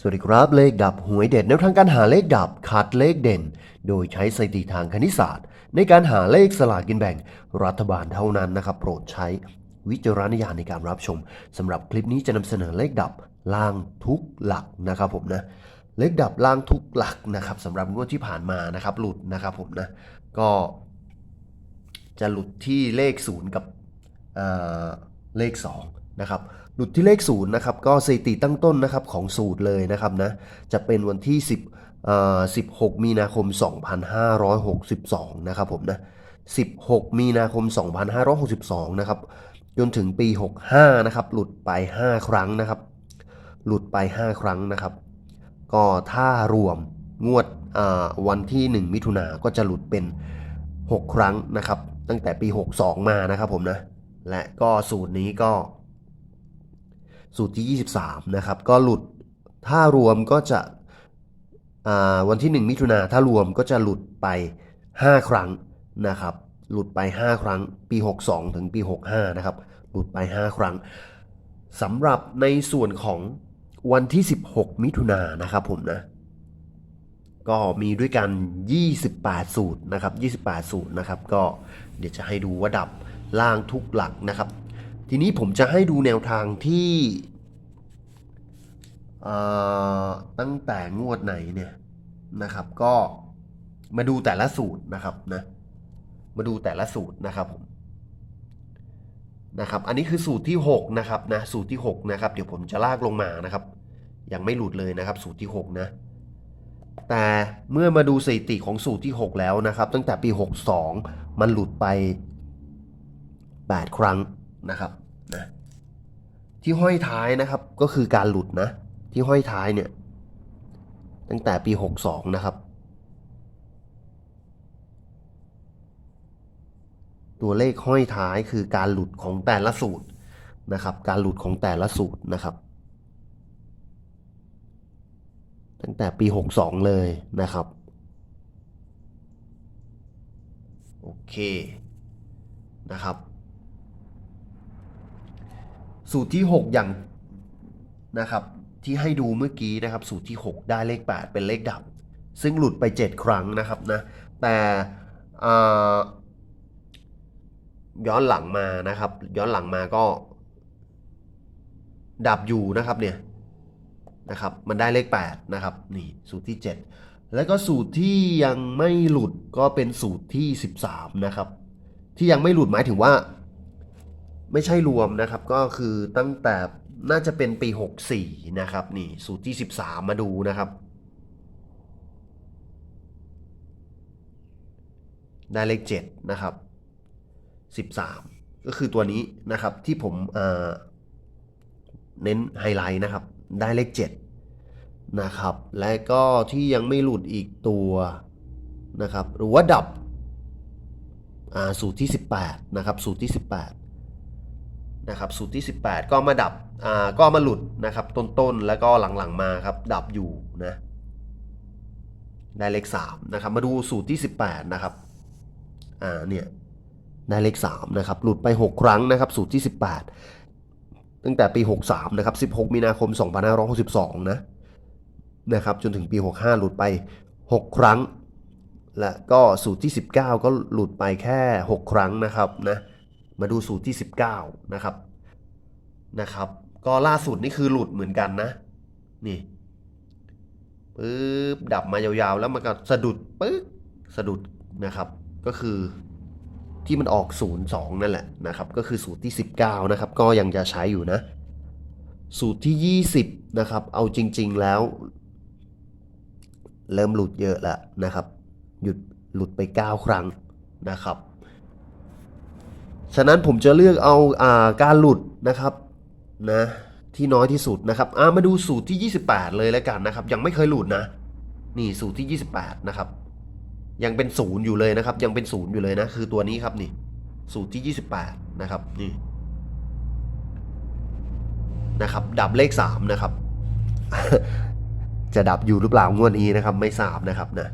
สวัสดีครับเลขดับหวยเด็ดแนวทางการหาเลขดับคัดเลขเด่น โดยใช้สถิติทางคณิตศาสตร์ ในการหาเลขสลากกินแบ่งรัฐบาลเท่านั้นนะครับ โปรดใช้วิจารณญาณในการรับชมสำหรับคลิปนี้จะนำเสนอเลขดับล่างทุกหลักนะครับผมนะเลขดับล่างทุกหลักนะครับสำหรับงวดที่ผ่านมานะครับหลุดนะครับผมนะก็จะหลุดที่เลขศูนย์กับเอ่อเลข 2 นะครับหลุดที่เลขศูนย์นะครับก็สถิติตั้งต้นนะครับของสูตรเลยนะครับนะจะเป็นวันที่ 10เอ่อ16 มีนาคม 2562 นะครับผมนะ 16 มีนาคม 2562 นะครับจนถึงปี 65 นะครับ หลุดไป 5 ครั้งนะครับ หลุดไป 5 ครั้งนะครับ ก็ถ้ารวมงวดวันที่ 1 มิถุนาก็จะหลุดเป็น 6 ครั้งนะครับ ตั้งแต่ปี 62 มานะครับผมนะ และก็สูตรนี้ก็ สูตรที่ 23 นะครับ ก็หลุดถ้ารวมก็จะอ่าวันที่ 1 มิถุนาถ้ารวมก็จะหลุดไป 5 ครั้งนะครับ หลุดไป 5 ครั้ง ปี 62 ถึงปี 65 นะครับ หลุดไป 5 ครั้งสำหรับในส่วนของวันที่ 16 มิถุนานนะครับผมนะ ก็มีด้วยกัน 28 สูตรนะครับ 28 สูตรนะครับ ก็เดี๋ยวจะให้ดูว่าดับล่างทุกหลักนะครับ ทีนี้ผมจะให้ดูแนวทางที่ตั้งแต่งวดไหนเนี่ยนะครับก็มาดูแต่ละสูตรนะครับนะมาดูแต่ละสูตรนะครับผมนะครับ อันนี้คือสูตรที่ 6 นะครับนะสูตรที่ 6 นะครับ เดี๋ยวผมจะลากลงมานะครับ ยังไม่หลุดเลยนะครับ สูตรที่ 6 นะ แต่เมื่อมาดูสถิติของสูตรที่ 6 แล้วนะครับ ตั้งแต่ปี 62 มันหลุดไป 8 ครั้ง นะครับนะที่ห้อยท้ายนะครับก็คือการหลุดนะ ที่ห้อยท้ายเนี่ย ตั้งแต่ปี 62 นะครับ ตัวเลขห้อยท้ายคือการหลุดของแต่ละสูตรนะครับ การหลุดของแต่ละสูตรนะครับ ตั้งแต่ปี 62 เลยนะครับโอเคนะครับ สูตรที่ 6 อย่างนะครับที่ให้ดูเมื่อกี้นะครับ สูตรที่ 6 ได้เลข 8 เป็นเลขดับ ซึ่งหลุดไป 7 ครั้งนะครับนะแต่ย้อนหลังมานะครับ ย้อนหลังมาก็ ดับอยู่นะครับเนี่ยนะครับ มันได้เลข 8 นะครับ นี่สูตรที่ 7 แล้วก็สูตรที่ยังไม่หลุดก็เป็นสูตรที่ 13 นะครับ ที่ยังไม่หลุดหมายถึงว่า ไม่ใช่รวมนะครับก็คือตั้งแต่น่าจะเป็นปี 64 นะครับนี่สูตรที่ 13 มาดูนะครับ ได้เลข 7 นะครับ 13 ก็คือตัวนี้นะครับที่ผมเน้นไฮไลท์นะครับ ได้เลข 7 นะครับ และก็ที่ยังไม่หลุดอีกตัวนะครับ หรือว่าดับสูตรที่ 18 นะครับ สูตรที่ 18 นะครับสูตรที่ 18 ก็มาดับอ่าก็มาหลุดนะครับต้นๆแล้วก็หลังๆมาครับดับอยู่นะได้เลข3นะครับมาดูสูตรที่ 18 นะครับอ่าเนี่ยได้เลข3นะครับหลุดไป 6 ครั้งนะครับสูตรที่ 18 ตั้งแต่ปี 63นะครับ16 มีนาคม 2562นะนะครับจนถึงปี 65 หลุดไป 6 ครั้ง และก็สูตรที่ 19 ก็หลุดไปแค่ 6 ครั้งนะครับนะ มาดูสูตรที่ 19 นะครับนะครับ ก็ล่าสุดนี่คือหลุดเหมือนกันนะ นี่ปึ๊บดับมายาวๆ แล้วมันก็สะดุดปึ๊บสะดุดนะครับ ก็คือที่มันออก 02 นั่นแหละนะครับ ก็คือสูตรที่ 19 นะครับ ก็ยังจะใช้อยู่นะ สูตรที่ 20 นะครับ เอาจริง ๆแล้ว เริ่มหลุดเยอะแล้วนะครับ หยุดหลุดไป 9 ครั้งนะครับ ฉะนั้นผมจะเลือกเอาอาการหลุดนะครับนะที่น้อยที่สุดนะครับามาดูสูตรที่ 28 เลยแล้วกันนะครับ ยังไม่เคยหลุดนะ นี่สูตรที่ 28 นะครับ ยังเป็นศูนย์อยู่เลยนะครับ ยังเป็นศูนย์อยู่เลยนะ คือตัวนี้ครับนี่ สูตรที่ 28 นะครับ นี่นะครับ ดับเลข 3 นะครับ จะดับอยู่หรือเปล่างวดนี้นะครับ ไม่ทราบนะครับนะ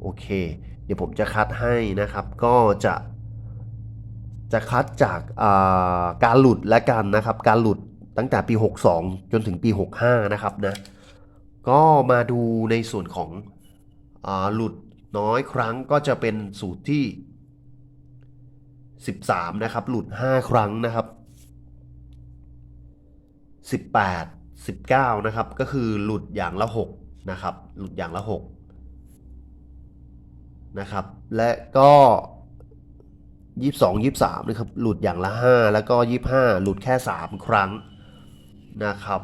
โอเค เดี๋ยวผมจะคัดให้นะครับ ก็จะ จะคัดจากการหลุดและกันนะครับ การหลุดตั้งแต่ปี 62 จนถึงปี 65 นะครับนะ ก็มาดูในส่วนของอหลุดน้อยครั้งก็จะเป็นสูตรที่ 13 นะครับ หลุด 5 ครั้งนะครับ 18 19 นะครับ ก็คือหลุดอย่างละ 6 นะครับ หลุดอย่างละ 6 นะครับ และก็ 22 23นะครับหลุดอย่างละ 5 แล้วก็ 25 หลุดแค่ 3 ครั้งนะครับ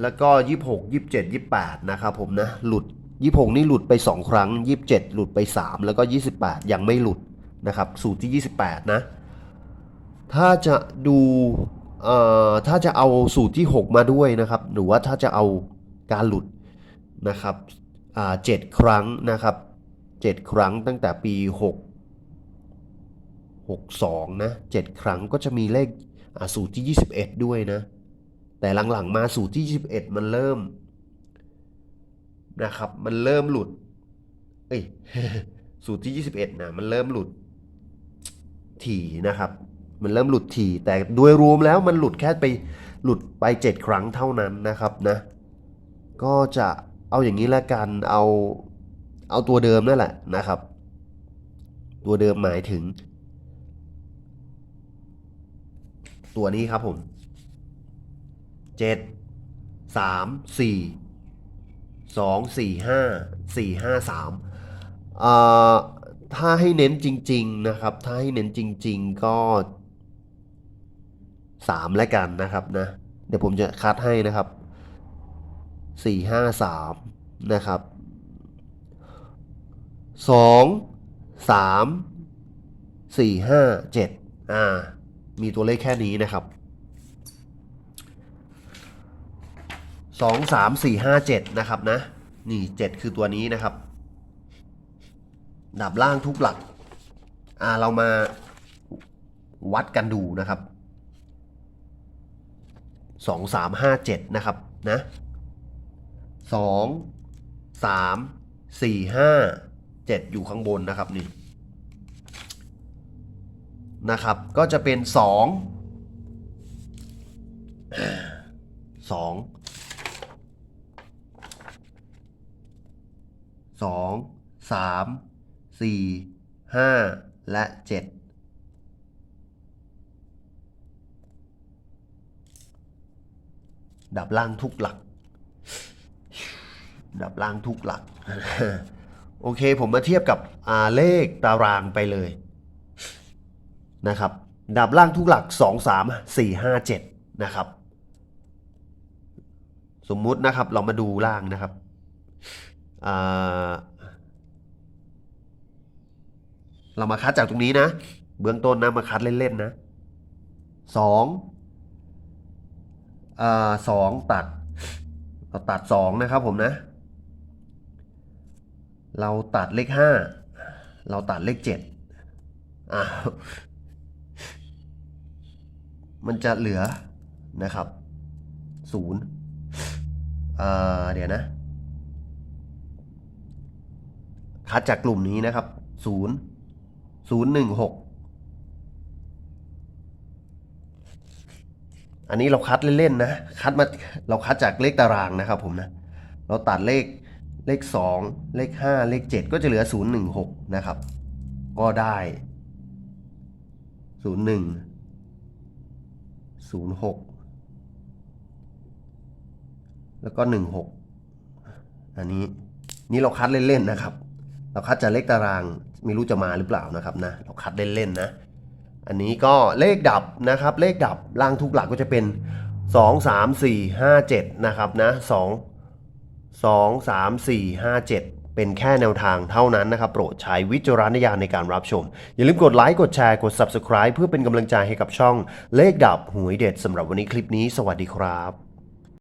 แล้วก็ 26 27 28 นะครับผมนะหลุด 26 นี่หลุดไป 2 ครั้ง 27 หลุดไป 3 แล้วก็ 28 ยังไม่หลุดนะครับสูตรที่ 28 นะ ถ้าจะดูถ้าจะเอาสูตรที่ 6 มาด้วยนะครับ หรือว่าถ้าจะเอาการหลุดนะครับอ่า7ครั้งนะครับ 7 ครั้งตั้งแต่ปี 6 62 นะ 7 ครั้งก็จะมีเลขสูตรที่ 21 ด้วยนะ แต่หลังๆมาสูตรที่ 21 มันเริ่มนะครับ มันเริ่มหลุด เอ้ย สูตรที่ 21 นะ มันเริ่มหลุดถี่นะครับ มันเริ่มหลุดถี่ แต่โดยรวมแล้วมันหลุดแค่ไปหลุดไป 7 ครั้งเท่านั้นนะครับนะ ก็จะเอาอย่างนี้ละกัน เอา เอาตัวเดิมนั่นแหละนะครับ ตัวเดิมหมายถึง ตัวนี้ครับผมเจ็ดสามสี่สองสี่ห้าสี่ห้าสามอ่าถ้าให้เน้นจริง ๆนะครับ ถ้าให้เน้นจริง ๆ ก็สามแล้วกันนะครับนะ เดี๋ยวผมจะคัดให้นะครับสี่ห้าสามนะครับสองสามสี่ห้าเจ็ดอ่า มีตัวเลขแค่นี้นะครับสองสามสี่ห้าเจ็ดนะครับนะ นี่เจ็ดคือตัวนี้นะครับ ดับล่างทุกหลัก อ่าเรามาวัดกันดูนะครับสองสามห้าเจ็ดนะครับนะสองสามสี่ห้าเจ็ดอยู่ข้างบนนะครับนี่ นะครับ ก็จะเป็นสองสองสองสามสี่ห้าและเจ็ดดับล่างทุกหลัก ดับล่างทุกหลัก โอเคผมมาเทียบกับเลขตารางไปเลย นะครับดับล่างทุกหลัก 2 3 4 5 7นะครับ สมมุตินะครับเรามาดูล่างนะครับเรามาคัดจากตรงนี้นะ เบื้องต้นนะมาคัดเล่นๆนะสองสองตัด เราตัดสองนะครับผมนะ เราตัดเลขห้าเราตัดเลขเจ็ดอ้าว มันจะเหลือนะครับศูนย์เดี๋ยวนะ คัดจากกลุ่มนี้นะครับศูนย์ศูนย์หนึ่งหกอันนี้เราคัดเล่นๆนะ คัดมาเราคัดจากเลขตารางนะครับผมนะ เราตัดเลขเลขสองเลขห้าเลขเจ็ดก็จะเหลือศูนย์หนึ่งหกนะครับ ก็ได้ศู นย์หนึ่งศูนย์หกแล้วก็หนึ่งหกอันนี้นี่เราคัดเล่นๆนะครับ เราคัดจากเลขตารางไม่รู้จะมาหรือเปล่านะครับนะเราคัดเล่นๆนะ อันนี้ก็เลขดับนะครับ เลขดับล่างทุกหลักก็จะเป็น 2 3 4 5 7 นะครับนะ 2 2 3 4 5 7 เป็นแค่แนวทางเท่านั้นนะครับ โปรดใช้วิจารณญาณในการรับชม อย่าลืมกดไลค์ กดแชร์ กด Subscribe เพื่อเป็นกำลังใจให้กับช่องเลขดับหวยเด็ดสำหรับวันนี้คลิปนี้ สวัสดีครับ